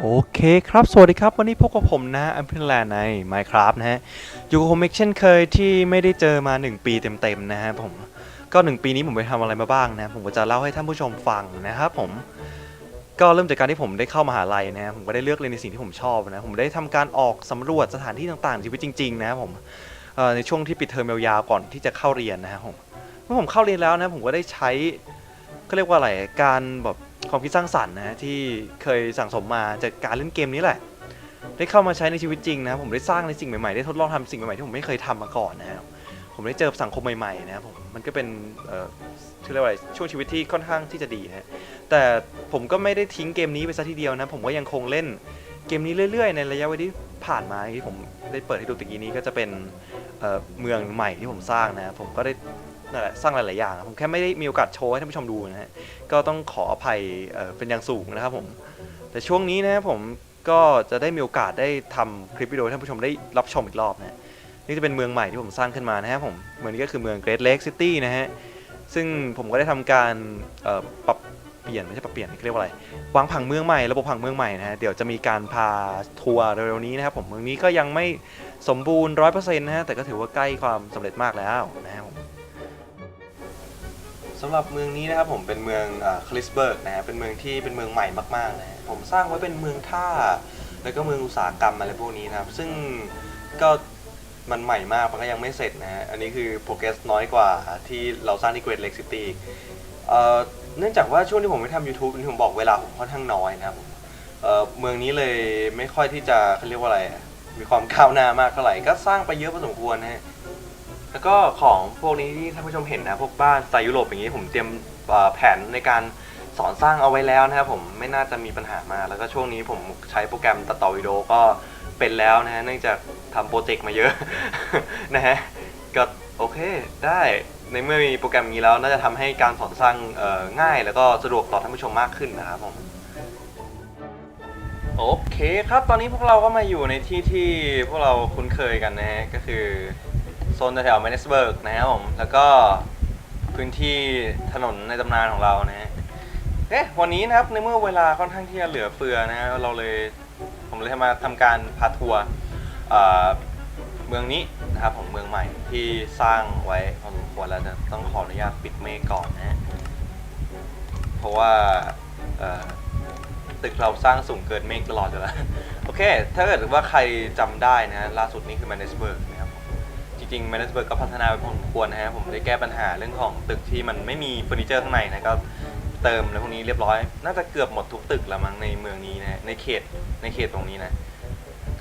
โอเคครับ สวัสดีครับวันนี้พบกับผมนะอัมพินแลนใน Minecraft นะฮะ อยู่กับผมอีกเช่นเคยที่ไม่ได้เจอมา 1 ปีเต็มๆนะฮะผมก็ 1 ปีนี้ผมไปทำอะไรมาบ้างนะ ผมก็จะเล่าให้ท่านผู้ชมฟังนะครับผมก็เริ่มจากการที่ผมได้เข้ามหาลัยนะฮะผมก็ได้เลือกเรียนในสิ่งที่ผมชอบนะผมได้ทำการออกสำรวจสถานที่ต่างๆชีวิตจริงๆนะครับผมในช่วงที่ปิดเทอมยาวๆก่อนที่จะเข้าเรียนนะผมเมื่อผมเข้าเรียนแล้วนะผมก็ได้ใช้ เขาเรียกว่าอะไรการแบบความคิดสร้างสรรค์นะที่เคยสั่งสมมาจากการเล่นเกมนี้แหละ ได้เข้ามาใช้ในชีวิตจริงนะผมได้สร้างในสิ่งใหม่ๆได้ทดลองทำสิ่งใหม่ๆที่ผมไม่เคยทำมาก่อนนะครับผมได้เจอสังคมใหม่ๆนะครับผมมันก็เป็นเอ่อชื่อเรียกว่าอะไรช่วงชีวิตที่ค่อนข้างที่จะดีนะฮะแต่ผมก็ไม่ได้ทิ้งเกมนี้ไปซะทีเดียวนะผมก็ยังคงเล่นเกมนี้เรื่อยๆ ในระยะเวลาที่ผ่านมาที่ผมได้เปิดให้ดูตะกี้นี้ก็จะเป็นเเมืองใหม่ที่ผมสร้างนะผมก็ได้ นั่นแหละสร้างหลายๆอย่างผมแค่ไม่ได้มีโอกาสโชว์ให้ท่านผู้ชมดูนะฮะก็ต้องขออภัยเเป็นอย่างสูงนะครับผมแต่ช่วงนี้นะผมก็จะได้มีโอกาสได้ทำคลิปวิดีโอให้ท่านผู้ชมได้รับชมอีกรอบนะฮะนี่จะเป็นเมืองใหม่ที่ผมสร้างขึ้นมานะครับผมเมืองนี้ก็คือเมือง Great Lake City นะฮะซึ่งผมก็ได้ทำการปรับเปลี่ยนไม่ใช่ปรับเปลี่ยนเรียกว่าอะไรวางผังเมืองใหม่ระบบผังเมืองใหม่นะฮะเดี๋ยวจะมีการพาทัวร์เร็วๆนี้นะครับผมเมืองนี้ก็ยังไม่สมบูรณ์ร้อยเปอร์เซ็นต์นะฮะแต่ก็ถือว่าใกล้ความสำเร็จมากแล้วนะครับผม สำหรับเมืองนี้นะครับผมเป็นเมืองคลิสเบิร์กนะฮะเป็นเมืองที่เป็นเมืองใหม่มากๆนะฮะผมสร้างไว้เป็นเมืองท่า แล้วก็เมืองอุตสาหกรรมอะไรพวกนี้นะครับ ซึ่งก็มันใหม่มากมันก็ยังไม่เสร็จนะฮะอันนี้คือโปรเกรสน้อยกว่าที่เราสร้างที่เกรดเล็กซิตี้เนื่องจากว่าช่วงที่ผมไม่ทำ YouTube ที่ผมบอกเวลาผมค่อนข้างน้อยนะครับเมืองนี้เลยไม่ค่อยที่จะเขาเรียกว่าอะไร มีความก้าวหน้ามากเท่าไหร่ก็สร้างไปเยอะพอสมควรนะฮะ แล้วก็ของพวกนี้ที่ท่านผู้ชมเห็นนะพวกบ้านสไตล์ยุโรปอย่างนี้ผมเตรียมเอ่อแผนในการสอนสร้างเอาไว้แล้วนะครับผมไม่น่าจะมีปัญหามา แล้วก็ช่วงนี้ผมใช้โปรแกรมตัดต่อวิดีโอก็เป็นแล้วนะฮะเนื่องจากทำโปรเจกต์มาเยอะ นะฮะก็โอเคได้ในเมื่อมีโปรแกรมนี้แล้วน่าจะทำให้การสอนสร้างเอ่อง่าย แล้วก็สะดวกต่อท่านผู้ชมมากขึ้นนะครับผม โอเคครับ ตอนนี้พวกเราก็มาอยู่ในที่ที่พวกเราคุ้นเคยกันนะฮะก็คือ ซนแถวๆแมนสเบิร์กนะครับผม แล้วก็พื้นที่ถนนในตำนานของเรานะฮะเอ๊ะวันนี้นะครับในเมื่อเวลาค่อนข้างที่จะเหลือเฟือนะฮะเราเลยผมเลยมาทำการพาทัวร์เอ่อเมืองนี้นะครับผมเมืองใหม่ที่สร้างไว้พอสมควรแล้วจะต้องขออนุญาตปิดเมฆก่อนนะฮะเพราะว่าเอ่อตึกเราสร้างสูงเกินเมฆตลอดอยู่แล้ว โอเค ถ้าเกิดว่าใครจำได้นะ ล่าสุดนี้คือแมนสเบิร์กนะ จริงๆแมนสเบิร์กก็พัฒนาไปพอสมควรนะฮะผมได้แก้ปัญหาเรื่องของตึกที่มันไม่มีเฟอร์นิเจอร์ข้างในนะก็เติมแล้วพวกนี้เรียบร้อย น่าจะเกือบหมดทุกตึกแล้วมั้งในเมืองนี้นะฮะในเขตในเขตตรงนี้นะ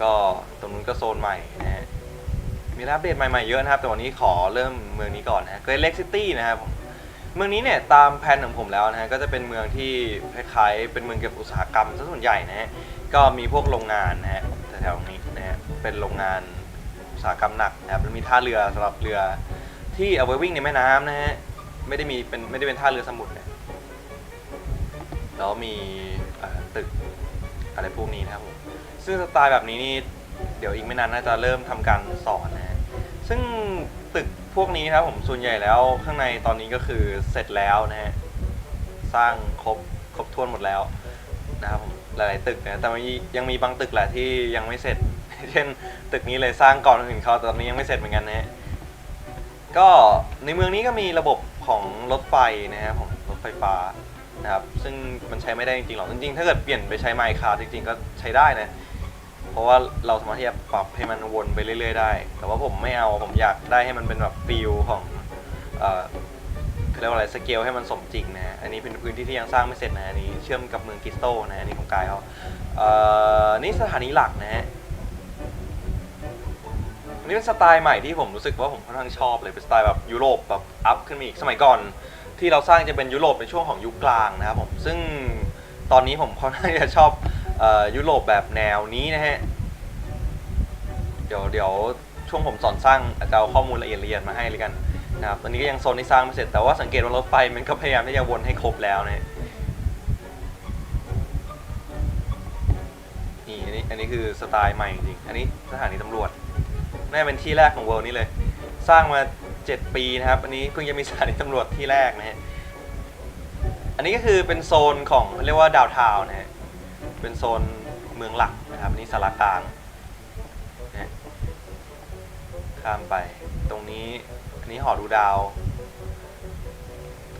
ก็ตรงนู้นก็โซนใหม่นะฮะมีอัปเดตใหม่ๆเยอะนะครับ แต่วันนี้ขอเริ่มเมืองนี้ก่อนนะเกรดเล็กซิตี้นะครับเมืองนี้เนี่ยตามแผนของผมแล้วนะฮะก็จะเป็นเมืองที่คล้ายๆเป็นเมืองเกี่ยวกับอุตสาหกรรมซะส่วนใหญ่นะฮะก็มีพวกโรงงานนะฮะแถวๆนี้นะฮะเป็นโรงงาน อุตสาหกรรมหนักนะครับมันมีท่าเรือสำหรับเรือที่เอาไว้วิ่งในแม่น้ำนะฮะไม่ได้มีเป็นไม่ได้เป็นท่าเรือสมุทรนะแล้วมีตึกอะไรพวกนี้นะครับผมซึ่งสไตล์แบบนี้นี่เดี๋ยวอีกไม่นานน่าจะเริ่มทำการสอนนะฮะซึ่งตึกพวกนี้นะครับผมส่วนใหญ่แล้วข้างในตอนนี้ก็คือเสร็จแล้วนะฮะสร้างครบครบถ้วนหมดแล้วนะครับผมหลายๆตึกนะแต่ยังมีบางตึกแหละที่ยังไม่เสร็จ เช่น ตึกนี้เลยสร้างก่อนคนอื่นเขาแต่ตอนนี้ยังไม่เสร็จเหมือนกันนะฮะก็ในเมืองนี้ก็มีระบบของรถไฟนะครับผมรถไฟฟ้านะครับซึ่งมันใช้ไม่ได้จริงๆหรอกจริงๆ ถ้าเกิดเปลี่ยนไปใช้ไมค์คาร์จริงๆ ก็ใช้ได้นะเพราะว่าเราสามารถที่จะปรับให้มันวนไปเรื่อยๆได้ แต่ว่าผมไม่เอาผมอยากได้ให้มันเป็นแบบฟิลของเอ่อเรียกว่าอะไรสเกลให้มันสมจริงนะอันนี้เป็นพื้นที่ที่ยังสร้างไม่เสร็จนะอันนี้เชื่อมกับเมืองกิสโตนะอันนี้ของกายเขาเอ่อนี่สถานีหลักนะฮะ นนี้เป็นสไตล์ใหม่ที่ผมรู้สึกว่าผมค่อนข้างชอบเลยเป็นสไตล์แบบยุโรปแบบอัพขึ้นมาอีกสมัยก่อน ที่เราสร้างจะเป็นยุโรปในช่วงของยุคกลางนะครับผมซึ่งตอนนี้ผมค่อนข้างจะชอบออยุโรปแบบแนวนี้นะฮะเดี๋ยวเดี๋ยวช่วงผมสอนสร้างจะเอาข้อมูลละเอียดละเอียดมาให้เลยกันนะครับตอนนี้ก็ยังโซนที่สร้างไม่เสร็จแต่ว่าสังเกตว่ารถไฟมันก็พยายามที่จะวนให้ครบแล้วนะนี่อันนี้อันนี้คือสไตล์ใหม่จริงอันนี้สถานีตำรวจ น่าเป็นที่แรกของเวิลด์นี้เลย สร้างมา 7 ปีนะครับ อันนี้เพิ่งจะมีสถานีตำรวจที่แรกนะฮะ อันนี้ก็คือเป็นโซนของเรียกว่าดาวทาวน์นะฮะ เป็นโซนเมืองหลักนะครับ อันนี้สารกลางนะฮะข้ามไป ตรงนี้ อันนี้หอดูดาว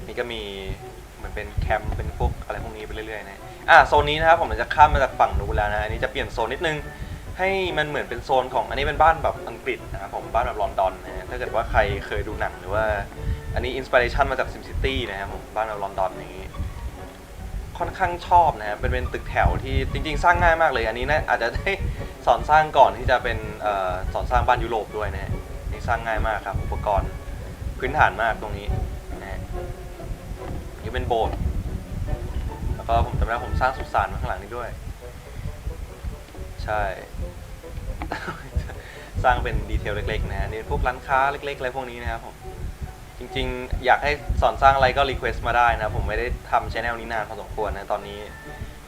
นี่ก็มีเหมือนเป็นแคมป์เป็นพวกอะไรพวกนี้ไปเรื่อยๆนะอะโซนนี้นะครับผมจะข้ามมาจากฝั่งนู้นแล้วนะ อันนี้จะเปลี่ยนโซนนิดนึง ให้มันเหมือนเป็นโซนของอันนี้เป็นบ้านแบบอังกฤษนะครับผมบ้านแบบลอนดอนนะฮะถ้าเกิดว่าใครเคยดูหนังหรือว่า อันนี้อินสปิเรชันมาจากซิมซิตี้นะครับผมบ้านแบบลอนดอนนี้ ค่อนข้างชอบนะครับเป็นเป็นตึกแถวที่จริง ๆ สร้างง่ายมากเลย อันนี้นะอาจจะได้สอนสร้างก่อนที่จะเป็นเอ่อสอนสร้างบ้านยุโรปด้วยนะฮะนี่สร้างง่ายมากครับ อุปกรณ์พื้นฐานมากตรงนี้นะฮะนี่เป็นโบสถ์แล้วก็ผมจำได้ผมสร้างสุสานไว้ข้างหลังนี้ด้วย ช่ สร้างเป็นดีเทลเล็กๆนะฮะนี่พวกร้านค้าเล็กๆอะไรพวกนี้นะครับผมจริงๆ อยากให้สอนสร้างอะไรก็รีเควสต์มาได้นะผมไม่ได้ทำชแนลนี้นานพอสมควรนะตอนนี้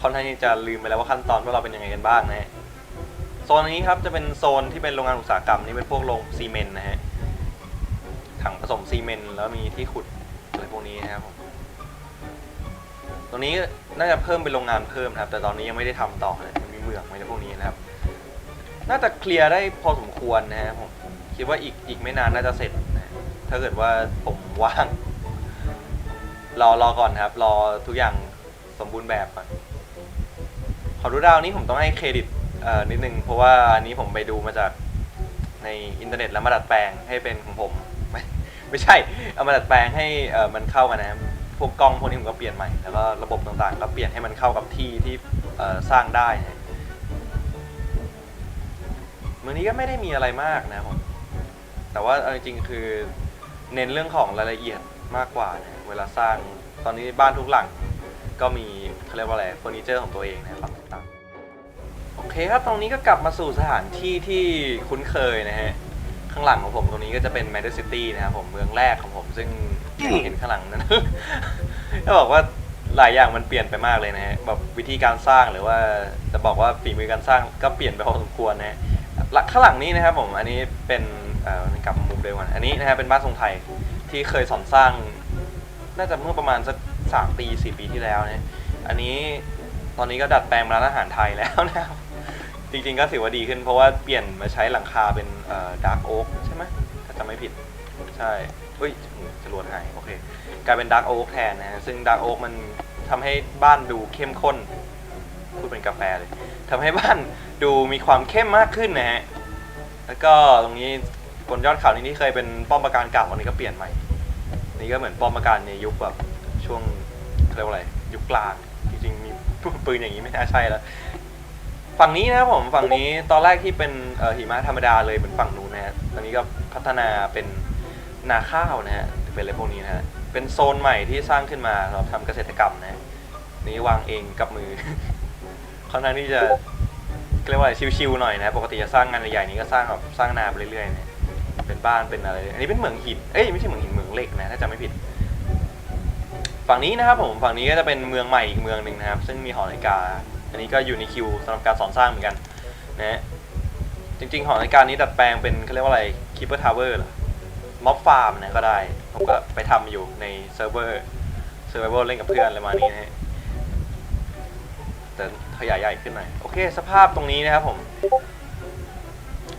ค่อนข้างที่จะลืมไปแล้วว่าขั้นตอนพวกเราเป็นยังไงกันบ้างนะฮะโซนนี้ครับจะเป็นโซนที่เป็นโรงงานอุตสาหกรรมนี่เป็นพวกโรงซีเมนต์นะฮะถังผสมซีเมนต์แล้วมีที่ขุดอะไรพวกนี้นะครับผมตรงนี้น่าจะเพิ่มเป็นโรงงานเพิ่มครับ แต่ตอนนี้ยังไม่ได้ทำต่อเลย เหมืองไม่ได้พวกนี้นะครับ น่าจะเคลียร์ได้พอสมควรนะฮะผมคิดว่าอีกอีกไม่นานน่าจะเสร็จนะถ้าเกิดว่าผมว่าง รอรอก่อนครับ รอทุกอย่างสมบูรณ์แบบก่อนขอดูดาวนี้ผมต้องให้เครดิตเอ่อนิดนึงเพราะว่าอันนี้ผมไปดูมาจากในอินเทอร์เน็ตแล้วมาดัดแปลงให้เป็นของผม ไม่ไม่ใช่เอามาดัดแปลงให้เอ่อมันเข้ากันนะครับพวกกล้องพวกนี้ผมก็เปลี่ยนใหม่แล้วก็ระบบต่างๆ ก็เปลี่ยนให้มันเข้ากับที่ที่เอ่อสร้างได้นะ เมืองนี้ก็ไม่ได้มีอะไรมากนะครับผม แต่ว่าเอาจริงๆคือเน้นเรื่องของรายละเอียดมากกว่านะเวลาสร้างตอนนี้บ้านทุกหลัง ก็มีเขาเรียกว่าอะไรเฟอร์นิเจอร์ของตัวเองนะครับต่างๆโอเคครับตรงนี้ก็กลับมาสู่สถานที่ที่คุ้นเคยนะฮะข้างหลังของผมตรงนี้ก็จะเป็นแมนเชสเตอร์ซิตี้นะครับผมเมืองแรกของผมซึ่งอย่างเห็นข้างหลังนั้น จะบอกว่าหลายอย่างมันเปลี่ยนไปมากเลยนะฮะแบบวิธีการสร้างหรือว่าจะบอกว่าฝีมือการสร้างก็เปลี่ยนไปพอสมควรนะฮะห ลังข้างหลังนี้นะครับผมอันนี้เป็นเอ่อกลับมุมเดิมก่อนอันนี้นะครับเป็นบ้านทรงไทยที่เคยสอนสร้าง น่าจะเมื่อประมาณสักสามปีสี่ปีที่แล้วเนี่ยอันนี้ตอนนี้ก็ดัดแปลงมาร้านอาหารไทยแล้วนะครับ จริงๆก็ถือว่าดีขึ้นเพราะว่าเปลี่ยนมาใช้หลังคาเป็นดาร์กโอ๊กใช่ไหมถ้าจำไม่ผิดใช่เฮ้ยจรวดหายโอเคกลายเป็นดาร์กโอ๊กแทนนะฮะซึ่งดาร์กโอ๊กมันทำให้บ้านดูเข้มข้น พูดเป็นกาแฟเลยทำให้บ้านดูมีความเข้มมากขึ้นนะฮะ แล้วก็ตรงนี้บนยอดเขานี้ที่เคยเป็นป้อมปราการเก่าอันนี้ก็เปลี่ยนใหม่ นี่ก็เหมือนป้อมปราการในยุคแบบช่วงเรียกว่าอะไรยุคกลาง จริงๆมีปืนอย่างนี้ไม่น่าใช่แล้ว ฝั่งนี้นะครับผมฝั่งนี้ตอนแรกที่เป็นเอ่อหิมะธรรมดาเลยเหมือนฝั่งนู้นนะฮะ ตอนนี้ก็พัฒนาเป็นนาข้าวนะฮะ เป็นอะไรพวกนี้นะฮะ เป็นโซนใหม่ที่สร้างขึ้นมาสำหรับทำเกษตรกรรมนะฮะนี่วางเองกับมือ ค่อนข้างที่จะเรียกว่าอะไรชิวๆหน่อยนะปกติจะสร้างงานใหญ่ๆนี้ก็สร้างแบบสร้างนาไปเรื่อยๆเนี่ยเป็นบ้านเป็นอะไร อันนี้เป็นเหมืองหิน เอ้ยไม่ใช่เหมืองหินเหมืองเหล็กนะถ้าจำไม่ผิด ฝั่งนี้นะครับผมฝั่งนี้ก็จะเป็นเมืองใหม่อีกเมืองหนึ่งนะครับ ซึ่งมีหอนาฬิกา อันนี้ก็อยู่ในคิวสำหรับการสอนสร้างเหมือนกันนะจริงๆหอนาฬิกานี้ดัดแปลงเป็นเขาเรียกว่าอะไร Keeper Tower เหรอม็อบฟาร์มนะก็ได้ ผมก็ไปทำอยู่ในเซิร์ฟเวอร์เซิร์ฟเวอร์เล่นกับเพื่อนอะไรประมาณนี้นะฮะ แต่ขยายใหญ่ขึ้นหน่อยโอเค สภาพตรงนี้นะครับผม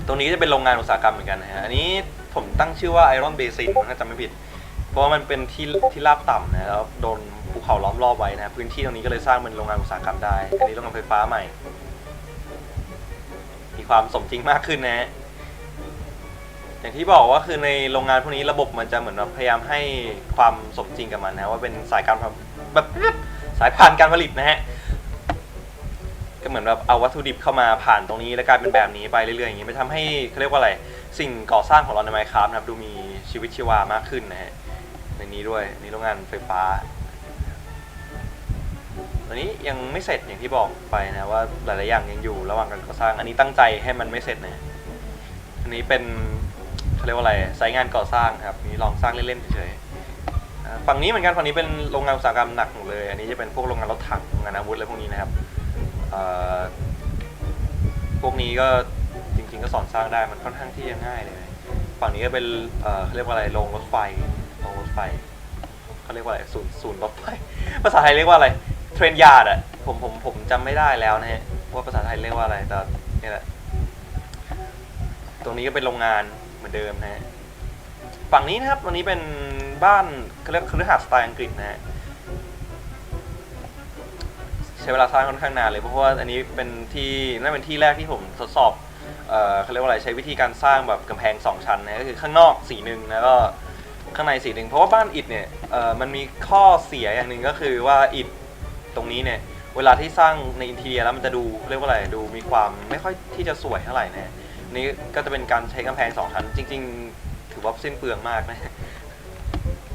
ตรงนี้จะเป็นโรงงานอุตสาหกรรมเหมือนกันนะฮะอันนี้ผมตั้งชื่อว่า Iron Basin ถ้าจำไม่ผิด เพราะว่ามันเป็นที่ที่ราบต่ำนะแล้วโดนภูเขาล้อมรอบไว้นะพื้นที่ตรงนี้ก็เลยสร้างเป็นโรงงานอุตสาหกรรมได้ อันนี้โรงงานไฟฟ้าใหม่ มีความสมจริงมากขึ้นนะฮะอย่างที่บอกว่าคือในโรงงานพวกนี้ระบบมันจะเหมือนแบบพยายามให้ความสมจริงกับมันนะว่าเป็นสายการผลิตแบบสายผ่านการผลิตนะฮะ ก็เหมือนแบบเอาวัตถุดิบเข้ามาผ่านตรงนี้แล้วกลายเป็นแบบนี้ไปเรื่อยๆอย่างนี้ไม่ทำให้เขาเรียกว่าอะไรสิ่งก่อสร้างของเราในไมค์ครับนะครับดูมีชีวิตชีวามากขึ้นนะฮะในนี้ด้วยนี่โรงงานไฟฟ้าตอนนี้ยังไม่เสร็จอย่างที่บอกไปนะว่าหลายๆอย่างยังอยู่ระหว่างการก่อสร้าง อันนี้ตั้งใจให้มันไม่เสร็จนะอันนี้เป็นเขาเรียกว่าอะไรไซต์งานก่อสร้างครับนี่ลองสร้างเล่นๆเฉยๆฝั่งนี้เหมือนกันฝั่งนี้เป็นโรงงานอุตสาหกรรมหนักหมดเลย อันนี้จะเป็นพวกโรงงานรถถังโรงงานอาวุธอะไรพวกนี้นะครับ อ่อพวกนี้ก็จริงๆก็สอนสร้างได้มันค่อนข้างที่จะง่ายเลย ฝั่งนี้ก็เป็นเอ่อเขาเรียกว่าอะไรโรงรถไฟโรงรถไฟเขาเรียกว่าอะไรศูนย์ศูนย์รถไฟ ภาษาไทยเรียกว่าอะไร เทรนยาร์ดอะผมผมผมจำไม่ได้แล้วนะฮะว่าภาษาไทยเรียกว่าอะไรแต่นี่แหละตรงนี้ก็เป็นโรงงานเหมือนเดิมนะฮะฝั่งนี้นะครับวันนี้เป็นบ้านเขาเรียกคฤหาสน์สไตล์อังกฤษนะฮะ ใช้เวลาสร้างค่อนข้างนานเลยเพราะว่าอันนี้เป็นที่น่าเป็นที่แรกที่ผมทดสอบเอ่อเขาเรียกว่าอะไรใช้วิธีการสร้างแบบกำแพงสองชั้นนะก็คือข้างนอกสีหนึ่งแล้วก็ข้างในสีหนึ่งเพราะว่าบ้านอิฐเนี่ยเอ่อมันมีข้อเสียอย่างหนึ่งก็คือว่าอิฐตรงนี้เนี่ยเวลาที่สร้างในอินเทียแล้วมันจะดูเรียกว่าอะไรดูมีความไม่ค่อยที่จะสวยเท่าไหร่นะนี่ก็จะเป็นการใช้กำแพงสองชั้นจริง ๆ ถือว่าสิ้นเปลืองมากนะ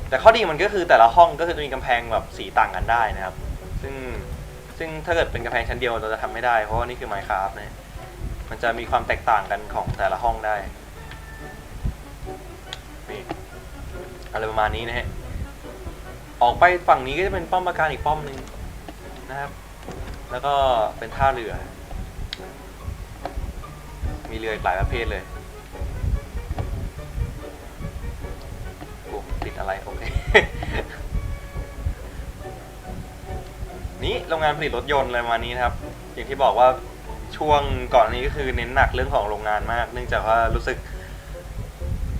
แต่ข้อดีมันก็คือแต่ละห้องก็คือจะมีกำแพงแบบสีต่างกันได้นะครับ ซึ่ง ซึ่งถ้าเกิดเป็นกำแพงชั้นเดียวเราจะทำไม่ได้ เพราะว่านี่คือ Minecraft นะมันจะมีความแตกต่างกันของแต่ละห้องได้นี่อะไรประมาณนี้นะฮะออกไปฝั่งนี้ก็จะเป็นป้อมปราการอีกป้อมหนึ่งนะครับ แล้วก็เป็นท่าเรือ มีเรืออีกหลายประเภทเลยโอ้ติดอะไรโอเค โรงงานผลิตรถยนต์อะไรประมาณนี้นะครับ อย่างที่บอกว่าช่วงก่อนนี้ก็คือเน้นหนักเรื่องของโรงงานมาก เนื่องจากว่ารู้สึก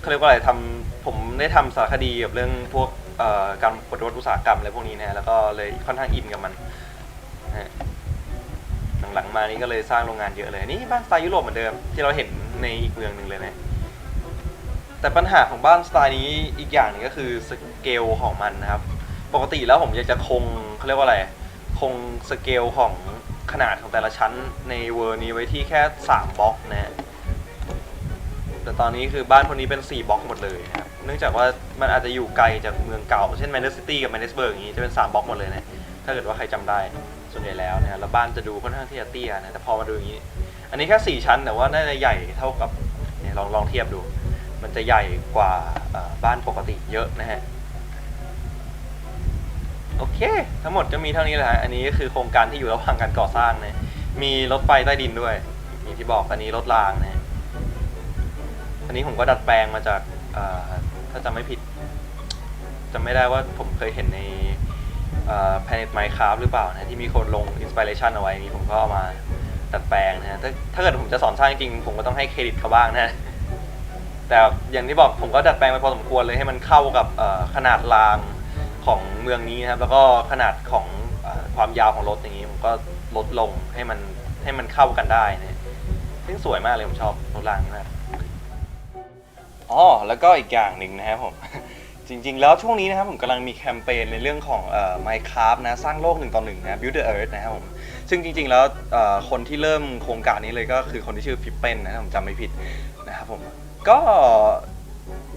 เขาเรียกว่าอะไรทำผมได้ทำสารคดีกับเรื่องพวกการปฏิวัติอุตสาหกรรมอะไรพวกนี้นะฮะแล้วก็เลยค่อนข้างอินกับมันหลังๆมานี้ก็เลยสร้างโรงงานเยอะเลย นี่บ้านสไตล์ยุโรปเหมือนเดิม ที่เราเห็นในอีกเมืองหนึ่งเลยนะแต่ปัญหาของบ้านสไตล์นี้อีกอย่างหนึงก็คือสเกลของมันนะครับ ปกติแล้วผมอยากจะคงเขาเรียกว่าอะไร คงสเกลของขนาดของแต่ละชั้นในเวอร์นี้ไว้ที่แค่ 3บล็อกนะฮะแต่ตอนนี้คือบ้านคนนี้เป็น 4บล็อกหมดเลยนะครับเนื่องจากว่ามันอาจจะอยู่ไกลจากเมืองเก่า เช่นแมนเชสเตอร์กับแมนเชสเบิร์กอย่างนี้จะเป็น 3บล็อกหมดเลยนะถ้าเกิดว่าใครจำได้ส่วนใหญ่แล้วนะฮะแล้วบ้านจะดูค่อนข้างที่จะเตี้ยนะแต่พอมาดูอย่างนี้ อันนี้แค่4ชั้นแต่ว่าน่าจะใหญ่เท่ากับลองลองเทียบดู มันจะใหญ่กว่าบ้านปกติเยอะนะฮะ โอเค ทั้งหมดก็มีเท่านี้แหละฮะอันนี้ก็คือโครงการที่อยู่ระหว่างการก่อสร้างนะมีรถไฟใต้ดินด้วยอย่างที่บอกอันนี้รถรางนะอันนี้ผมก็ดัดแปลงมาจากถ้าจำไม่ผิดจำไม่ได้ว่าผมเคยเห็นใน Planet Minecraft หรือเปล่านะที่มีคนลงอินสปิเรชันเอาไว้นี้ผมก็เอามาดัดแปลงนะฮะถ้าถ้าเกิดผมจะสอนสร้างจริงผมก็ต้องให้เครดิตเขาบ้างนะแต่อย่างที่บอกผมก็ดัดแปลงไปพอสมควรเลยให้มันเข้ากับขนาดราง ของเมืองนี้นะครับ แล้วก็ขนาดของเอ่อความยาวของรถอย่างนี้ผมก็ลดลงให้มันให้มันเข้ากันได้นะซึ่งสวยมากเลยผมชอบรถรางนี้มากอ๋อแล้วก็อีกอย่างหนึ่งนะครับผม จริงๆ แล้วช่วงนี้นะครับผมกำลังมีแคมเปญในเรื่องของเอ่อ Minecraft นะสร้างโลกหนึ่งต่อหนึ่งนะ Build the Earth นะครับผม ซึ่งจริงๆ แล้วเอ่อคนที่เริ่มโครงการนี้เลยก็คือคนที่ชื่อฟิปเปนนะครับผมจำไม่ผิดนะครับผม ก็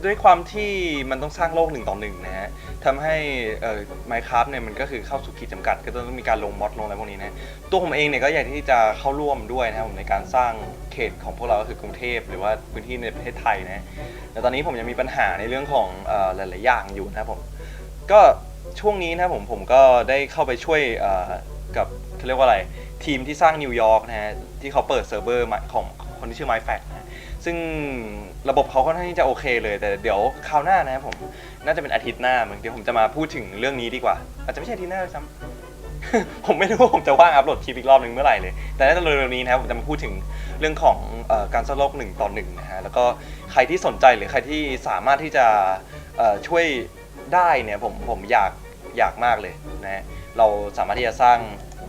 ด้วยความที่มันต้องสร้างโลกหนึ่งต่อหนึ่งนะฮะทำให้เอ่อ Minecraft เนี่ยมันก็คือเข้าสู่ขีดจำกัด ก็ต้องมีการลงมอดลงอะไรพวกนี้นะตัวผมเองเนี่ยก็อยากที่จะเข้าร่วมด้วยนะครับผมในการสร้างเขตของพวกเราก็คือกรุงเทพหรือว่าพื้นที่ในประเทศไทยนะแต่ตอนนี้ผมยังมีปัญหาในเรื่องของหลายๆอย่างอยู่นะครับผมก็ช่วงนี้นะผมผมก็ได้เข้าไปช่วยกับเขาเรียกว่าอะไรทีมที่สร้างนิวยอร์กนะฮะที่เขาเปิดเซิร์ฟเวอร์ของคนที่ชื่อ MyFact นะฮะ ซึ่งระบบเขาค่อนข้างที่จะโอเคเลย แต่เดี๋ยวคราวหน้านะครับผมน่าจะเป็นอาทิตย์หน้ามือนเดี๋ยวผมจะมาพูดถึงเรื่องนี้ดีกว่า อาจจะไม่ใช่อาทิตย์หน้าด้วยซ้ำ ผมไม่รู้ว่าผมจะว่างอัปโหลดคลิปอีกรอบหนึ่งเมื่อไหร่เลย แต่น่าจะเร็วๆนี้นะครับผมจะมาพูดถึงเรื่องของเออการสร้างโลกหนึ่งต่อหนึ่งนะฮะแล้วก็ใครที่สนใจหรือใครที่สามารถที่จะเอ่อช่วยได้เนี่ยผมผมอยากอยากมากเลยนะฮะเราสามารถที่จะสร้าง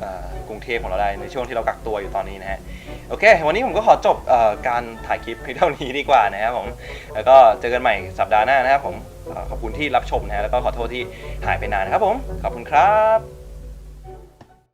เอ่อกรุงเทพของเราได้ในช่วงที่เรากักตัวอยู่ตอนนี้นะฮะ โอเค วันนี้ผมก็ขอจบอการถ่ายคลิปเพียงเท่านี้ดีกว่านะครับผม แล้วก็เจอกันใหม่สัปดาห์หน้านะครับผมอขอบคุณที่รับชมนะฮะแล้วก็ขอโทษที่หายไปนานนะครับผม ขอบคุณครับ